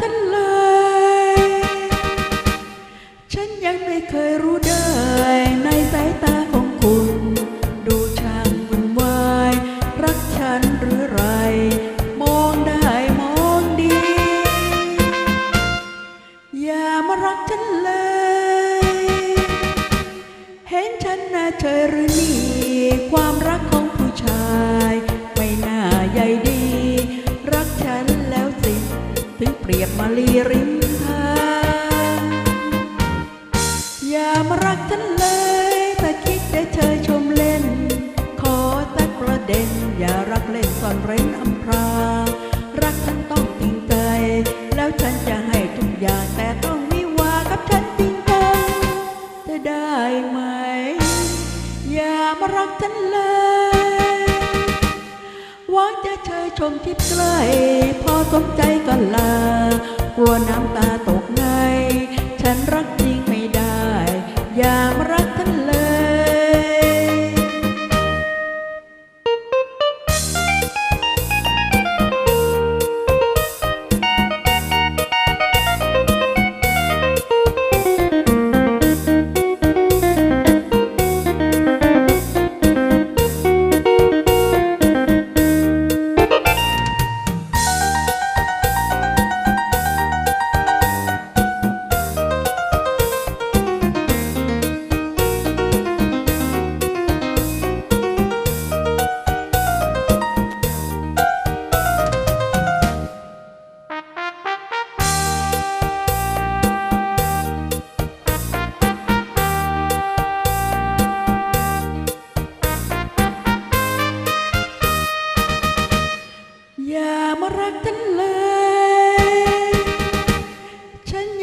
มารักฉันเลยฉันยังไม่เคยรู้ได้ในสายตาของคุณ ดูช่างวุ่นวาย รักฉันหรือไร มองได้มองดี อย่ามารักฉันเลย เห็นฉันน่าเฉยหรือนี่ ความรักของผู้ชาย ลีริมทางอย่ามารักฉันเลยถ้าคิดจะเชยชมเล่น ขอตักประเด็น อย่ารักเล่นซ่อนเร้นอำพรางรักฉันต้องจริงใจ แล้วฉันจะให้ทุกอย่างแต่ต้องวิวากับฉันจริงจังจะได้ไหม อย่ามารักฉันเลยหวังจะเชยชมชิดใกล้พอสมใจก็ลา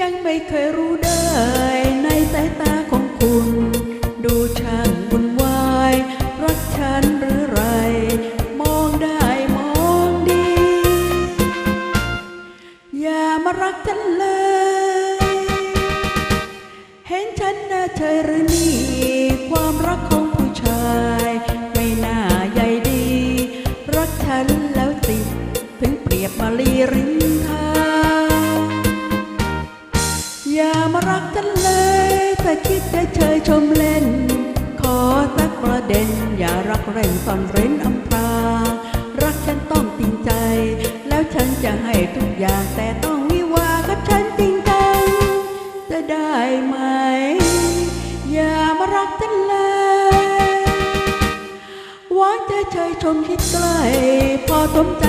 ยังไม่เคยรู้ได้ในสายตาของคุณ ดูช่างวุ่นวายรักฉันหรือไร มองได้มองดี อย่ามารักฉันเลย เห็นฉันน่าเฉยหรือนี่ รักฉันเลยถ้าคิดจะเชยชมเล่น ขอสักประเด็น อย่ารักเร่งซ่อนเร้นอำพรางรักฉันต้องจริงใจ แล้วฉันจะให้ทุกอย่างแต่ต้องวิวากับฉันจริงจังจะได้ไหม อย่ามารักฉันเลยหวังจะเชยชมคิดใกล้พอสมใจ